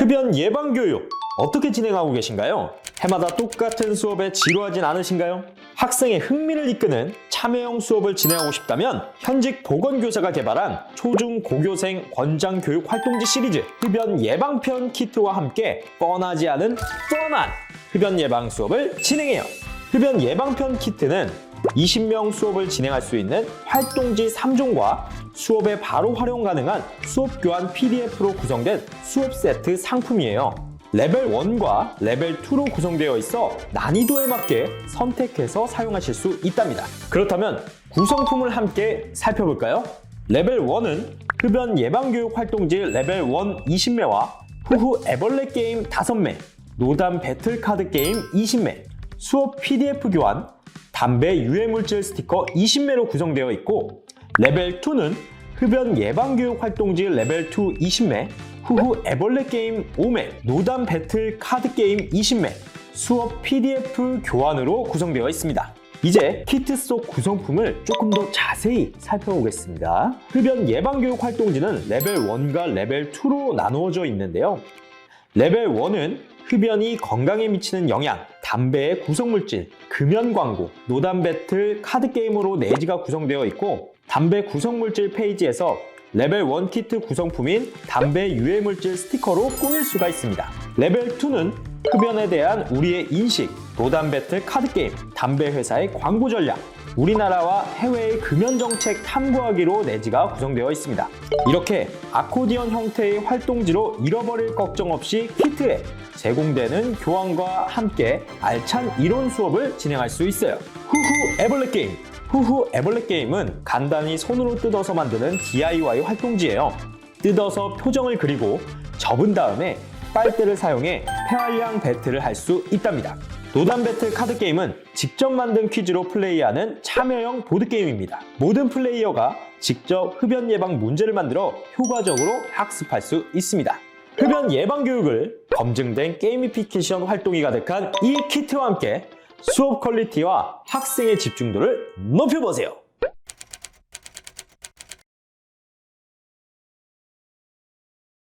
흡연 예방 교육 어떻게 진행하고 계신가요? 해마다 똑같은 수업에 지루하진 않으신가요? 학생의 흥미를 이끄는 참여형 수업을 진행하고 싶다면 현직 보건교사가 개발한 초중 고교생 권장 교육 활동지 시리즈 흡연 예방편 키트와 함께 뻔하지 않은 뻔한 흡연 예방 수업을 진행해요. 흡연 예방편 키트는 20명 수업을 진행할 수 있는 활동지 3종과 수업에 바로 활용 가능한 수업 교환 PDF로 구성된 수업 세트 상품이에요. 레벨 1과 레벨 2로 구성되어 있어 난이도에 맞게 선택해서 사용하실 수 있답니다. 그렇다면 구성품을 함께 살펴볼까요? 레벨 1은 흡연 예방교육 활동지 레벨 1 20매와 후후 애벌레 게임 5매, 노담 배틀카드 게임 20매, 수업 PDF 교환, 담배 유해물질 스티커 20매로 구성되어 있고 레벨 2는 흡연 예방교육 활동지 레벨 2 20매, 후후 애벌레 게임 5매, 노담 배틀 카드 게임 20매, 수업 PDF 교환으로 구성되어 있습니다. 이제 키트 속 구성품을 조금 더 자세히 살펴보겠습니다. 흡연 예방교육 활동지는 레벨 1과 레벨 2로 나누어져 있는데요. 레벨 1은 흡연이 건강에 미치는 영향, 담배의 구성물질, 금연 광고, 노담 배틀 카드 게임으로 내지가 구성되어 있고 담배 구성물질 페이지에서 레벨 1 키트 구성품인 담배 유해물질 스티커로 꾸밀 수가 있습니다. 레벨 2는 흡연에 대한 우리의 인식, 노담 배틀 카드 게임, 담배 회사의 광고 전략, 우리나라와 해외의 금연 정책 탐구하기로 내지가 구성되어 있습니다. 이렇게 아코디언 형태의 활동지로 잃어버릴 걱정 없이 키트에 제공되는 교환과 함께 알찬 이론 수업을 진행할 수 있어요. 후후 애벌레 게임. 후후 애벌레 게임은 간단히 손으로 뜯어서 만드는 DIY 활동지예요. 뜯어서 표정을 그리고 접은 다음에 빨대를 사용해 폐활량 배틀을 할 수 있답니다. 노담 배틀 카드 게임은 직접 만든 퀴즈로 플레이하는 참여형 보드게임입니다. 모든 플레이어가 직접 흡연 예방 문제를 만들어 효과적으로 학습할 수 있습니다. 흡연 예방 교육을 검증된 게이미피케이션 활동이 가득한 이 키트와 함께 수업 퀄리티와 학생의 집중도를 높여보세요.